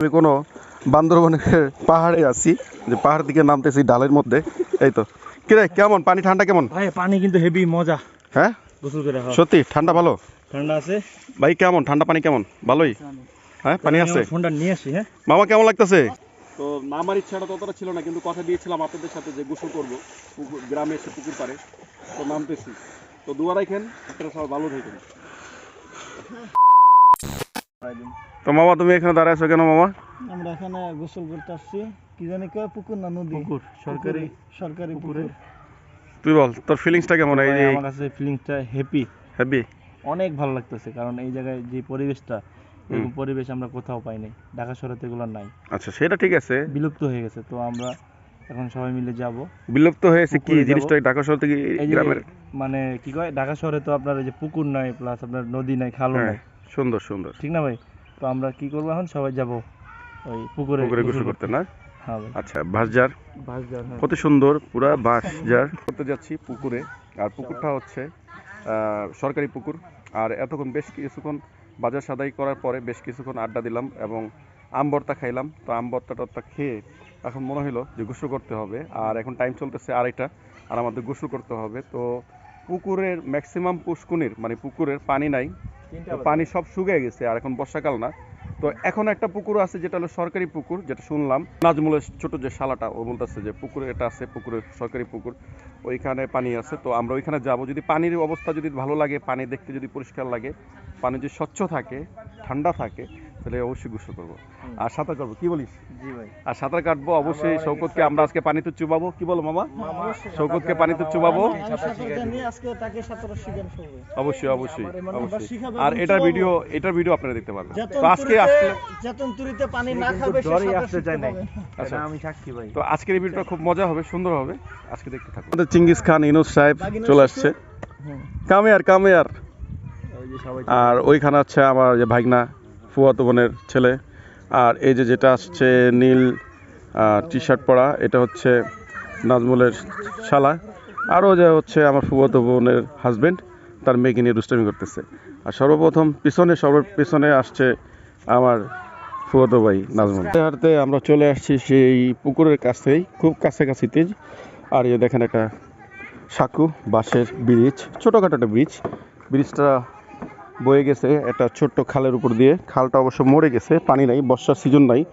আমি কোনো বান্দরবনের পাহাড়ে আছি যে পাহাড় দিকে নামতেছি ডালের মধ্যে। এই তো। কিরে কেমন? পানি ঠান্ডা কেমন? ভাই পানি কিন্তু হেভি মজা। হ্যাঁ? গোসল করে সত্যি ঠান্ডা ভালো? ঠান্ডা আছে। ভাই কেমন? ঠান্ডা পানি কেমন? ভালোই? হ্যাঁ পানি আছে? ফোনটা নিয়ে আসি হ্যাঁ। মামা কেমন লাগতেছে? তো নামার ইচ্ছাটা ততটা ছিল না কিন্তু কথা দিয়েছিলাম আপনাদের সাথে যে গোসল করব। গ্রামে এসে পুকুর পারে তো নামতেছি। তো দুয়া রাখেন আপনারা সবাই ভালো থাকেন। তো মামা তুমি এখানে দাঁড়ায় আছো কেন মামা? আমরা এখানে গোসল করতে আসছি। কি জানি কয়? পুকুর না নদী? পুকুর সরকারি সরকারি পুকুর। তুই বল তোর ফিলিংসটা কেমন? এই যে আমার কাছে ফিলিংসটা হ্যাপি হ্যাপি অনেক ভালো লাগতেছে কারণ এই জায়গায় যে পরিবেশটা এরকম পরিবেশ আমরা কোথাও পাই নাই। ঢাকা শহরে তো এগুলো নাই। আচ্ছা সেটা ঠিক আছে। বিলুপ্ত হয়ে গেছে তো আমরা এখন সবাই মিলে যাব। বিলুপ্ত হয়েছে কি? জিনিসটা ঢাকা শহর থেকে এই গ্রামের মানে কি কয়? ঢাকা শহরে তো আপনার এই যে পুকুর নাই প্লাস আপনার নদী নাই খালও হ্যাঁ। নাই। সুন্দর সুন্দর। ঠিক না ভাই? তো আমরা কি করব এখন? সবাই যাব ওই পুকুরে পুকুরে গোসল করতে না? হ্যাঁ ভাই। আচ্ছা ভাসজার বাস হ্যাঁ। কত সুন্দর পুরা বাঁশজার করতে যাচ্ছি পুকুরে। আর পুকুরটা হচ্ছে সরকারি পুকুর। আর এতক্ষণ বেশ কিছুক্ষণ বাজার সাদাই করার পরে বেশ কিছুক্ষণ আড্ডা দিলাম এবং আম ভর্তা খাইলাম। তো আম ভর্তা টর্তা খেয়ে এখন মনে হলো যে গোসল করতে হবে। আর এখন টাইম চলতেছে আড়াইটা আর আমাদের গোসল করতে হবে। তো পুকুরের ম্যাক্সিমাম পুষ্কুনির মানে পুকুরের পানি নাই। পানি সব শুকিয়ে গেছে আর এখন বর্ষাকাল না। তো এখন একটা পুকুর আছে যেটা হলো সরকারি পুকুর যেটা শুনলাম। নাজমুলের ছোট যে শালাটা ও বলতেছে যে পুকুরে এটা আছে পুকুরে সরকারি পুকুর ওইখানে পানি আছে। তো আমরা ওইখানে যাব। যদি পানির অবস্থা যদি ভালো লাগে পানি দেখতে যদি পরিষ্কার লাগে পানি যদি স্বচ্ছ থাকে ঠান্ডা থাকে তাহলে অবশ্যই গোসল করব। আর সাঁতার কাটবো কি বলিস? আর সাঁতার কাটবো অবশ্যই শৌকতকে আমরা আজকে পানিতে চুবাবো। কি বলো মামা? শৌকতকে পানিতে চুবাবো? অবশ্যই অবশ্যই মানে অবশ্যই। আর এবং এটার ভিডিও এটার ভিডিও আপনারা দেখতে পারবেন। তো আজকে আসলে পানি না খাবে। আচ্ছা। আমি সাক্ষী ভাই। তো আজকের এই ভিডিওটা খুব মজা হবে সুন্দর হবে। আজকে দেখতে থাকুন। আমাদের চিঙ্গিস খান ইনুস সাহেব চলে আসছে। কামে আর কামে আর ওই যে সবাই আর ওইখানে হচ্ছে আমার যে ভাগনা। ফুয়াতো বোনের ছেলে। আর এই যে যেটা আসছে নীল টি শার্ট পরা, এটা হচ্ছে নাজমুলের শালা। আরও যে হচ্ছে আমার ফুয়াতো বোনের হাজবেন্ড তার মেয়েকে নিয়ে দুষ্টামি করতেছে। আর সর্বপ্রথম পিছনে, সর্ব, পিছনে আসছে আমার ফুয়াতো ভাই নাজমুল। হাঁটতে আমরা চলে আসছি সেই পুকুরের কাছেই খুব কাছাকাছিতে আর এই দেখেন একটা সাঁকু, বাঁশের ব্রিজ, ছোটোখাটো একটা ব্রিজ। ব্রিজটা বয়ে গেছে একটা ছোট্ট খালের উপর দিয়ে। খালটা অবশ্য মরে গেছে, পানি নাই, বর্ষার সিজন নাই।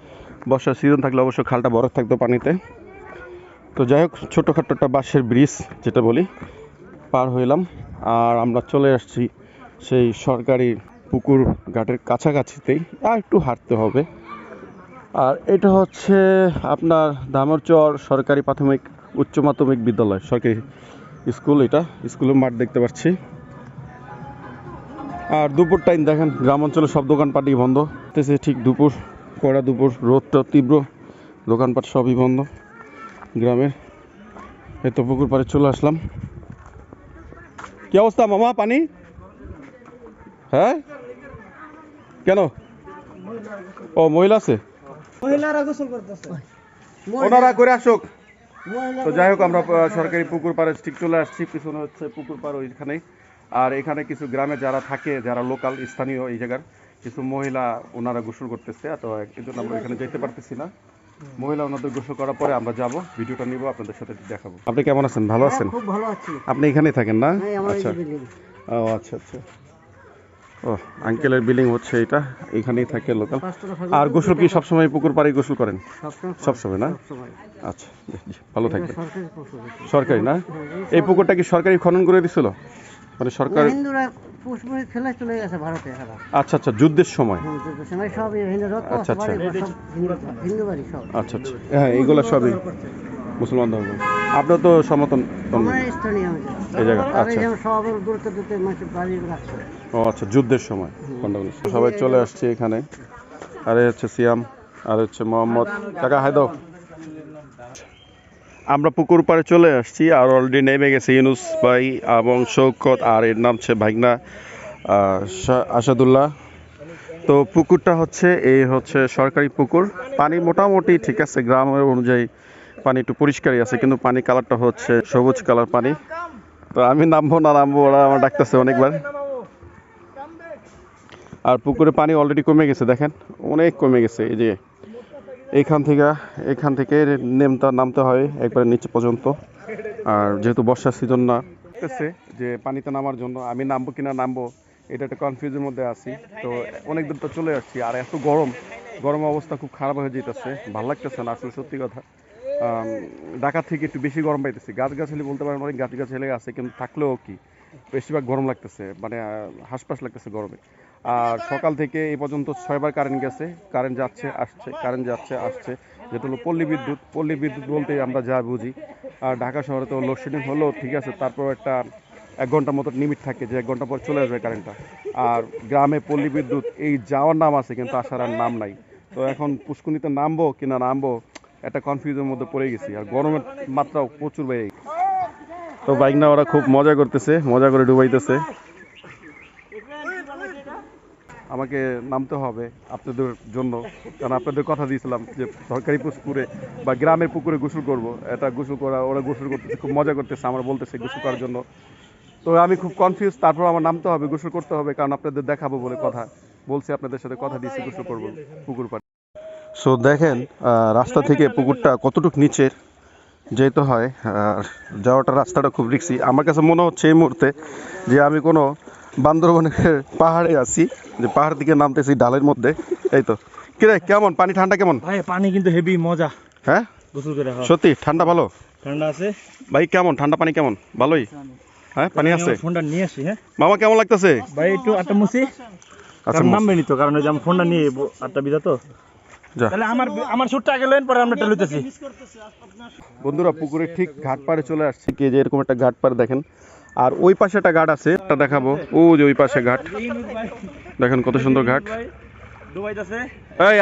বর্ষার সিজন থাকলে অবশ্য খালটা বরফ থাকতো পানিতে। তো যাই হোক, ছোটোখাটো একটা বাঁশের ব্রিজ যেটা বলি, পার হইলাম। আর আমরা চলে আসছি সেই সরকারি পুকুর ঘাটের কাছাকাছিতেই। আর একটু হাঁটতে হবে। আর এটা হচ্ছে আপনার দামরচর সরকারি প্রাথমিক উচ্চ মাধ্যমিক বিদ্যালয়, সরকারি স্কুল এটা। স্কুলের মাঠ দেখতে পাচ্ছি। আর দুপুর টাইম দেখেন গ্রাম অঞ্চলে সব দোকানপাটই বন্ধ। তেছে ঠিক দুপুর কড়া দুপুর রোদটা তীব্র দোকানপাট সবই বন্ধ। গ্রামের এই তো পুকুর পাড়ে চলে আসলাম। কি অবস্থা মামা পানি? হ্যাঁ? কেন? ও মহিলা আছে? ওনারা করে আসুক। তো যাই হোক আমরা সরকারি পুকুর পাড়ে ঠিক চলে আসছি। পিছনে হচ্ছে পুকুর পাড় ওইখানে আর এখানে কিছু গ্রামে যারা থাকে যারা লোকাল স্থানীয় এই জায়গার কিছু মহিলা ওনারা গোসল করতেছে তো এই জন্য আমরা এখানে যেতে পারতেছি না। মহিলা ওনাদের গোসল করার পরে আমরা যাব ভিডিওটা নিব আপনাদের সাথে দেখাবো। আপনি কেমন আছেন? ভালো আছেন? খুব ভালো আছি। আপনি এখানেই থাকেন না? এই আচ্ছা ও আচ্ছা আচ্ছা। ও আঙ্কেলের বিল্ডিং হচ্ছে এটা এখানেই থাকে লোকাল আর গোসল কি সবসময় পুকুর পাড়ে গোসল করেন? সবসময় না? আচ্ছা ভালো থাকবেন। সরকারি সরকারি না? এই পুকুরটা কি সরকারি খনন করে দিছিল? মানে সরকার হিন্দুরা পুষ্পরি চলে গেছে ভারতে আচ্ছা আচ্ছা যুদ্ধের সময়। হুম, যুদ্ধের সময় সব হিন্দু যত আচ্ছা, আচ্ছা। সব হিন্দু- হিন্দু বাড়ি সব। আচ্ছা আচ্ছা। হ্যাঁ এইগুলো সবই মুসলমান ধর্ম। আপনার তো সমতন আমরা স্থানীয় এই জায়গা আর আচ্ছা। ও আচ্ছা যুদ্ধের সময়। সবাই চলে আসছে এখানে। আরে হচ্ছে সিয়াম আর হচ্ছে মোহাম্মদ কাকা হায়দ আমরা পুকুর পাড়ে চলে আসছি আর অলরেডি নেমে গেছে ইউনুস ভাই এবং শৌকত আর এর নাম হচ্ছে ভাগনা আসাদুল্লাহ। তো পুকুরটা হচ্ছে, এই হচ্ছে সরকারি পুকুর। পানি মোটামুটি ঠিক আছে গ্রামের অনুযায়ী পানি একটু পরিষ্কারই আছে, কিন্তু পানি কালারটা হচ্ছে সবুজ কালার পানি। তো আমি নামবো না নামবো, ওরা আমার ডাকতেছে অনেকবার। আর পুকুরে পানি অলরেডি কমে গেছে, দেখেন, অনেক কমে গেছে, এই যে এইখান থেকে, এখান থেকে নেমতে নামতে হয় একবারে নিচে পর্যন্ত। আর যেহেতু বর্ষার সিজন না যে পানিতে নামার জন্য আমি নামবো কিনা নামবো, এটা একটা কনফিউজের মধ্যে আছি। তো অনেক দূর তো চলে আসছি, আর এত গরম গরম অবস্থা খুব খারাপ হয়ে যেতেছে ভালো লাগতেছে না আসলে সত্যি কথা। ঢাকা থেকে একটু বেশি গরম পাইতেছি গাছ গাছালি বলতে পারেন অনেক গাছ গাছালি আছে, কিন্তু থাকলেও কি, বেশিরভাগ গরম লাগতেছে মানে হাঁসপাস লাগতেছে গরমে। আর সকাল থেকে এই পর্যন্ত ছয়বার কারেন্ট গেছে কারেন্ট যাচ্ছে, আসছে কারেন্ট যাচ্ছে, আসছে। যেটা হলো পল্লী বিদ্যুৎ পল্লী বিদ্যুৎ বলতে আমরা যা বুঝি। আর ঢাকা শহরে তো লোডশেডিং হলো, ঠিক আছে, তারপর একটা এক ঘণ্টার মতো লিমিট থাকে যে এক ঘণ্টা পর চলে আসবে কারেন্টটা আর গ্রামে পল্লী বিদ্যুৎ, এই যাওয়ার নাম আছে, কিন্তু আসার আর নাম নাই। তো এখন পুষ্কুনিতে নামবো, কিনা নামবো, একটা কনফিউজের মধ্যে পড়ে গেছি। আর গরমের মাত্রাও প্রচুর বেড়ে। তো বাইক না ওরা খুব মজা করতেছে, মজা করে ডুবাইতেছে। আমাকে নামতে হবে আপনাদের জন্য। কারণ আপনাদের কথা দিয়েছিলাম যে সরকারি পুকুরে বা গ্রামের পুকুরে গোসল করব। এটা গোসল করা, ওরা গোসল করতেছে, খুব মজা করতেছে, আমার বলতেছে গোসল করার জন্য। তো আমি খুব কনফিউজ তারপর আমার নামতে হবে, গোসল করতে হবে, কারণ আপনাদের দেখাবো বলে কথা। বলছি আপনাদের সাথে কথা দিয়েছি, গোসল করব পুকুর পাড়ে। সো দেখেন রাস্তা থেকে পুকুরটা কতটুক নিচের যেতে হয়, আর যাওয়াটা রাস্তাটা খুব রিক্সি আমার কাছে মনে হচ্ছে এই মুহূর্তে যে আমি কোনো বান্দরবনের পাহাড়ে আছি যে পাহাড় দিকে নামতেছি ডালের মধ্যে। এই তো। কিরে কেমন? পানি ঠান্ডা কেমন? ভাই পানি কিন্তু হেভি মজা। হ্যাঁ? গোসল করে সত্যি ঠান্ডা ভালো? ঠান্ডা আছে। ভাই কেমন? ঠান্ডা পানি কেমন? ভালোই? হ্যাঁ পানি আছে? ফোনটা নিয়ে আসি হ্যাঁ? মামা কেমন লাগতেছে? ভাই একটু আটটা মুসি আচ্ছা কারণ নামবে নি তো কারণ ওই যে আমি ফোনটা নিয়ে ব- আটটা বিজা তো। তাহলে আমার আমার শুটটা আগে লেন পরে আমরা লইতেছি। বন্ধুরা পুকুরের ঠিক ঘাট পাড়ে চলে আসছি। কি যে এরকম একটা ঘাট পাড়ে দেখেন আর ওই পাশে একটা ঘাট আছে, একটা দেখাবো। ও যে ওই পাশে ঘাট। দেখেন কত সুন্দর ঘাট।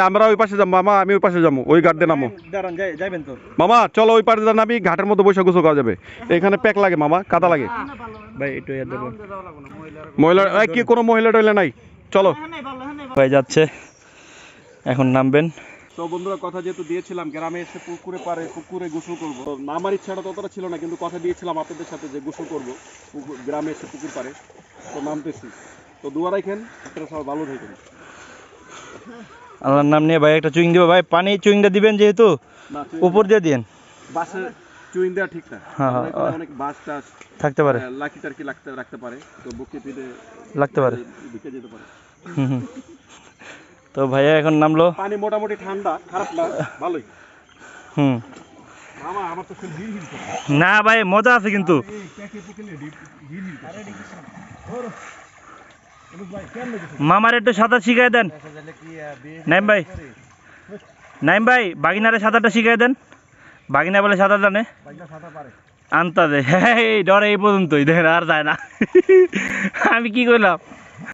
আমরা ওই পাশে যাব, মামা, আমি ওই পাশে যাব। ওই ঘাট দিয়ে নামো। মামা, চলো ওই পাশে নামি, ঘাটের মধ্যে বসে গোসল করা যাবে। এখানে প্যাক লাগে, মামা, কাদা লাগে। ভাই একটু মহিলা, এই কি, কোনো মহিলা টহিলা নাই? চলো। ভাই যাচ্ছে, এখন নামবেন। তো বন্ধুরা কথা যেহেতু দিয়েছিলাম গ্রামে এসে পুকুরে পারে পুকুরে গোসল করব। তো নামার ইচ্ছাটা ততটা ছিল না কিন্তু কথা দিয়েছিলাম আপনাদের সাথে যে গোসল করব গ্রামে এসে পুকুর পারে। তো নামতেছি। তো দুয়া রাখেন আপনারা সবাই ভালো থাকেন। আল্লাহর নাম নিয়ে ভাই একটা চুইং দিবে। ভাই পানি চুইংটা দিবেন যেহেতু উপর দিয়ে দিয়েন। বাসে চুইং দেওয়া ঠিক না। হ্যাঁ, হ্যাঁ, অনেক বাস টাস থাকতে পারে। লাকি টার্কি লাগতে রাখতে পারে। তো বুকে পিঠে লাগতে পারে। ঢুকে যেতে পারে। হুম হুম। তো ভাইয়া এখন নামলো? পানি মোটামুটি ঠান্ডা খারাপ না ভালোই। হুম। মামা আমার তো খুব হিল হিল না ভাই মজা আছে কিন্তু। মামার একটু সাঁতার শিখাই দেন। নাইম ভাই। নাইম ভাই বাগিনারে সাঁতারটা শিখাই দেন। বাগিনা বলে সাঁতার জানে। আনতা দে এই ডরে এই পর্যন্তই দেখেন আর যায় না। আমি কি করলাম